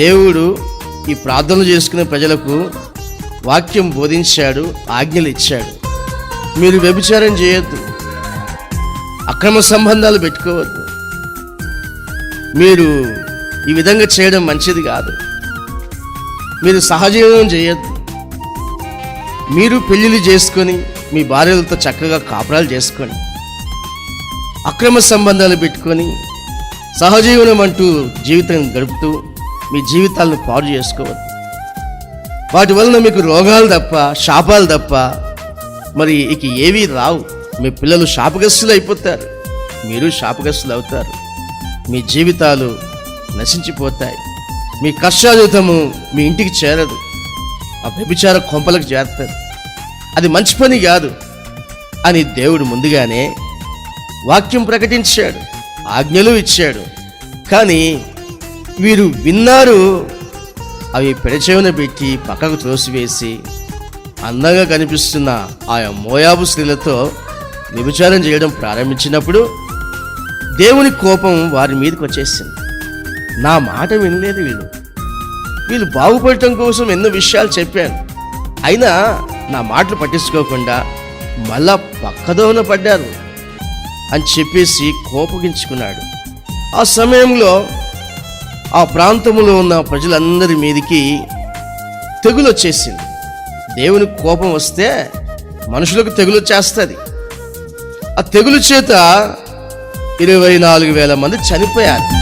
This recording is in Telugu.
దేవుడు ఈ ప్రార్థనలు చేసుకునే ప్రజలకు వాక్యం బోధించాడు ఆజ్ఞలు ఇచ్చాడు. మీరు వ్యభిచారం చేయొద్దు. అక్రమ సంబంధాలు పెట్టుకోవద్దు. మీరు ఈ విధంగా చేయడం మంచిది కాదు. మీరు సహజీవనం చేయొద్దు. మీరు పెళ్ళిళ్ళు చేసుకొని మీ భార్యలతో చక్కగా కాపురాలు చేసుకొని అక్రమ సంబంధాలు పెట్టుకొని సహజీవనం అంటూ జీవితం గడుపుతూ మీ జీవితాలను పాడు చేసుకోవద్దు. వాటి వలన మీకు రోగాలు తప్ప శాపాలు తప్ప మరి ఇక ఏవీ రావు. మీ పిల్లలు శాపగ్రస్తులు అయిపోతారు. మీరు శాపగ్రస్తులు అవుతారు. మీ జీవితాలు నశించిపోతాయి. మీ కష్టాజీతము మీ ఇంటికి చేరదు. ఆ వ్యభిచార కొంపలకు చేరుతారు. అది మంచి పని కాదు అని దేవుడు ముందుగానే వాక్యం ప్రకటించాడు ఆజ్ఞలు ఇచ్చాడు. కానీ వీరు విన్నారు. అవి పెడచెవిన పెట్టి పక్కకు త్రోసివేసి అందంగా కనిపిస్తున్న ఆయా మోయాబు స్త్రీలతో వ్యభిచారం చేయడం ప్రారంభించినప్పుడు దేవుని కోపం వారి మీదకి వచ్చేసింది. నా మాట వినలేదు వీళ్ళు. వీళ్ళు బాగుపడటం కోసం ఎన్నో విషయాలు చెప్పాను అయినా నా మాటలు పట్టించుకోకుండా మళ్ళా పక్కదోన పడ్డారు అని చెప్పేసి కోపగించుకున్నాడు. ఆ సమయంలో ఆ ప్రాంతంలో ఉన్న ప్రజలందరి మీదకి తెగులు వచ్చేసింది దేవుని కోపం వస్తే మనుషులకు తెగులు వచ్చేస్తుంది ఆ తెగులు చేత ఇరవై నాలుగు వేల మంది చనిపోయారు.